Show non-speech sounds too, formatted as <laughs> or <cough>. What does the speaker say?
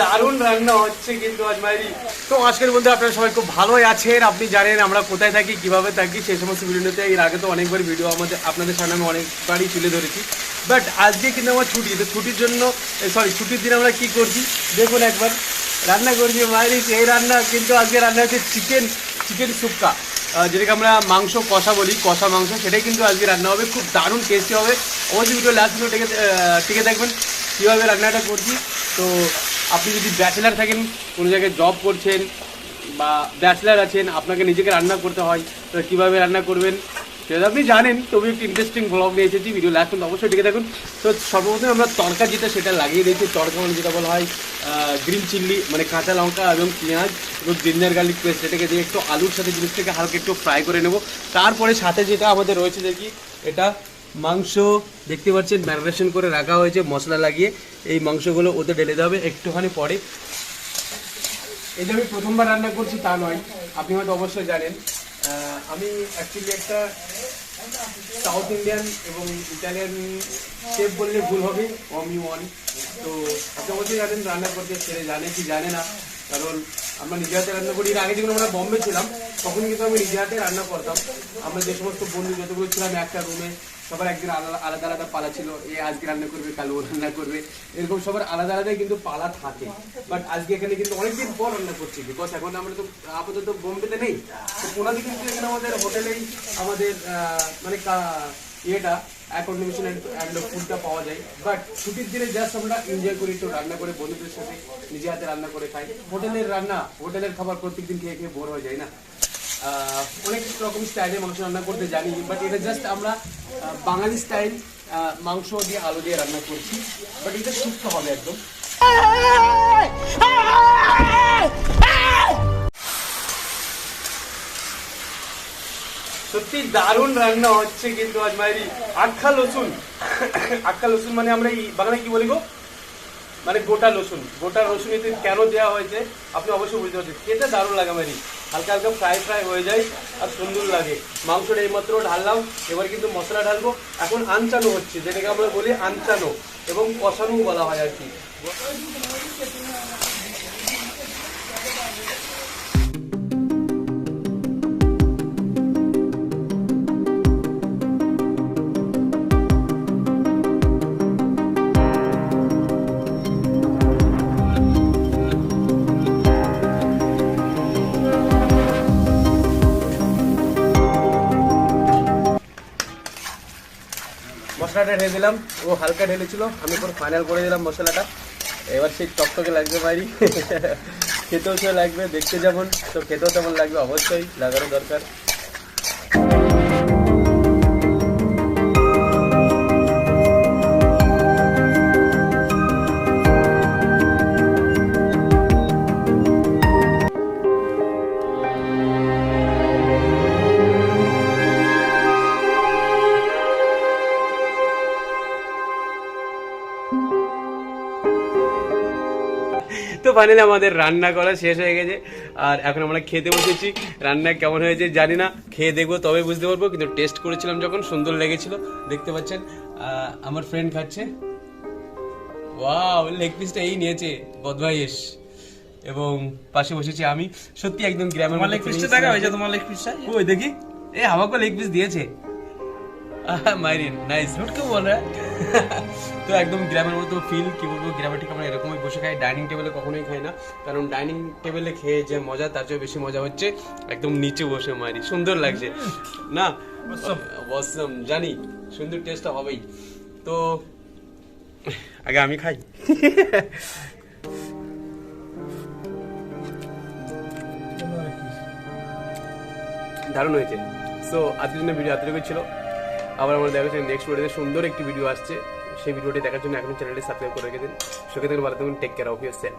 দারুণ রান্না হচ্ছে কিন্তু আজ মাইরি। তো আজকের মধ্যে আপনারা সবাই খুব ভালোই আছেন। আপনি জানেন আমরা কোথায় থাকি, কীভাবে থাকি, সেই সমস্ত ভিডিওতে এর আগে তো অনেকবার ভিডিও আমাদের আপনাদের সামনে আমি অনেকবারই তুলে ধরেছি। বাট আজকে কিন্তু আমার ছুটি, তো ছুটির জন্য সরি ছুটির দিন আমরা কি করছি? দেখুন একবার। রান্না করছি মাইরি এই রান্না কিন্তু আজকে রান্না হচ্ছে চিকেন চিকেন সুপকা যেটাকে আমরা মাংস কষা বলি, কষা মাংস। সেটাই কিন্তু আজকে রান্না হবে। খুব দারুণ টেস্টি হবে। অবশ্যই ভিডিও লাস্ট ভিডিও টিকে টিকে দেখবেন কীভাবে রান্নাটা করছি। তো আপনি যদি ব্যাচেলার থাকেন, কোনো জায়গায় জব করছেন বা ব্যাচেলার আছেন, আপনাকে নিজেকে রান্না করতে হয়, তো কীভাবে রান্না করবেন? সেটা আপনি জানেন তবু একটু ইন্টারেস্টিং ব্লগ নিয়ে এসেছি ভিডিও লাস্ট অবশ্যই টিকে থাকুন। তো সর্বপ্রথমে আমরা তরকা যেটা সেটা লাগিয়ে দিয়েছি, তরকা মানে যেটা বলা হয় গ্রিন চিল্লি মানে কাঁচা লঙ্কা এবং পেঁয়াজ, এবং জিঞ্জার গার্লিক পেস্ট এটাকে দিয়ে একটু আলুর সাথে জিনিসটাকে হালকা একটু ফ্রাই করে নেব। তারপরে সাথে যেটা আমাদের রয়েছে দেখি, এটা মাংস দেখতে পাচ্ছেন ম্যারিনেশন করে রাখা হয়েছে, মশলা লাগিয়ে। এই মাংসগুলো ওতে ঢেলে দেওয়া হবে একটুখানি পরে। যে আমি প্রথমবার রান্না করছি, তা নয়। আপনি হয়তো অবশ্যই জানেন আমি অ্যাকচুয়ালি একটা সাউথ ইন্ডিয়ান এবং ইটালিয়ান শেফ বললে ভুল হবে অমি ওয়ান তো আপনি অবশ্যই জানেন রান্না করতে ছেড়ে জানে কি জানে না, কারণ আমরা নিজে হাতে রান্না করি। এর আগে যখন আমরা বম্বে ছিলাম তখন কিন্তু আমি নিজে হাতে রান্না করতাম। আমরা যে সমস্ত বন্ধু যতগুলো ছিলাম, একটা রুমে সবার একদিন আলাদা আলাদা পালা ছিল। এ আজকে রান্না করবে, কাল ও রান্না করবে। এরকম সবার আলাদা, আলাদাই কিন্তু পালা থাকে। বাট আজকে এখানে কিন্তু অনেকদিন পর রান্না করছি বিকজ এখন আমরা তো আপাতত বোম্বেতে নেই। তো ওনাদের কিন্তু এখানে আমাদের হোটেলেই আমাদের মানে ইয়েটা অ্যাকোমোডেশন অ্যান্ড ফুডটা পাওয়া যায় বাট ছুটির দিনে জাস্ট আমরা এনজয় করি একটু রান্না করে বন্ধুদের সাথে নিজে হাতে রান্না করে খাই হোটেলের রান্না হোটেলের খাবার প্রত্যেকদিন খেয়ে খেয়ে বোর হয়ে যায় না অনেক রকম স্টাইলে মাংস রান্না করতে জানি বাট এটা জাস্ট আমরা বাঙালি স্টাইল মাংস দিয়ে আলু দিয়ে রান্না করছি বাট এটা সুস্থ হবে একদম সত্যি দারুণ রান্না হচ্ছে কিন্তু আজ মায়েরি। আখা লসুন। আখা লসুন মানে আমরা এই বাংলায় কি বলি গো? মানে গোটা লসুন। গোটা রসুন এতে কেন দেওয়া হয়েছে? আপনি অবশ্যই বুঝতে পারছেন। খেতে দারুণ লাগে মারি হালকা হালকা ফ্রাই ফ্রাই হয়ে যায় আর সুন্দর লাগে। মাংসটা এইমাত্র ঢাললাম, এবার কিন্তু মশলা ঢালবো। এখন আনচানো হচ্ছে, যেটাকে আমরা বলি আনচানো এবং কষানো বলা হয় আর কি। মশলাটা ঢেলে দিলাম। ও হালকা ঢেলেছিল, আমি পুরো ফাইনাল করে দিলাম মশলাটা। এবার সেই টকটকে লাগবে বাইরি <laughs> খেতেও সে লাগবে, দেখতে যেমন। তো খেতেও তেমন লাগবে, অবশ্যই লাগানো দরকার। তো ফাইনালি আমাদের রান্না করা শেষ হয়ে গেছে। আর এখন আমরা খেতে বসেছি। রান্না কেমন হয়েছে জানি না। খেয়ে দেখব তবে বুঝতে পারব। কিন্তু টেস্ট করেছিলাম যখন সুন্দর লেগেছিল। দেখতে পাচ্ছেন আমার ফ্রেন্ড খাচ্ছে। ওয়াও লেগ পিসটা এই নিয়েছে বদভাইয়েস এবং পাশে বসেছি আমি। সত্যি একদম গ্রামের লেগ পিসটা দেখা হয়েছে তোমার লেগ পিসটা ওই দেখি? এ আমাকে লেগ পিস দিয়েছে। মাইরিন নাইস ঝুটকে বলে তো একদম গ্রামের মতো ফিল কি বলব গ্রামে ঠিক আমরা এরকমই বসে খাই ডাইনিং টেবিলে কখনোই খাই না। কারণ ডাইনিং টেবিলে খেয়ে যে মজা তার চেয়ে বেশি মজা হচ্ছে একদম নিচে বসে মারি। সুন্দর লাগছে। না? অসম জানি সুন্দর টেস্টটা হবেই। তো আগে আমি খাই। <laughs> দারুণ হয়েছে। সো আজকের জন্য ভিডিও এতটুকু ছিল। আবার আমরা দেখা যাচ্ছে নেক্সট ভিডিওতে সুন্দর একটি ভিডিও আসছে। সেই ভিডিওটি দেখার জন্য এখন চ্যানেলটি সাবস্ক্রাইব করে রেখে দিন। থাকুন ভালো থাকুন take care of year self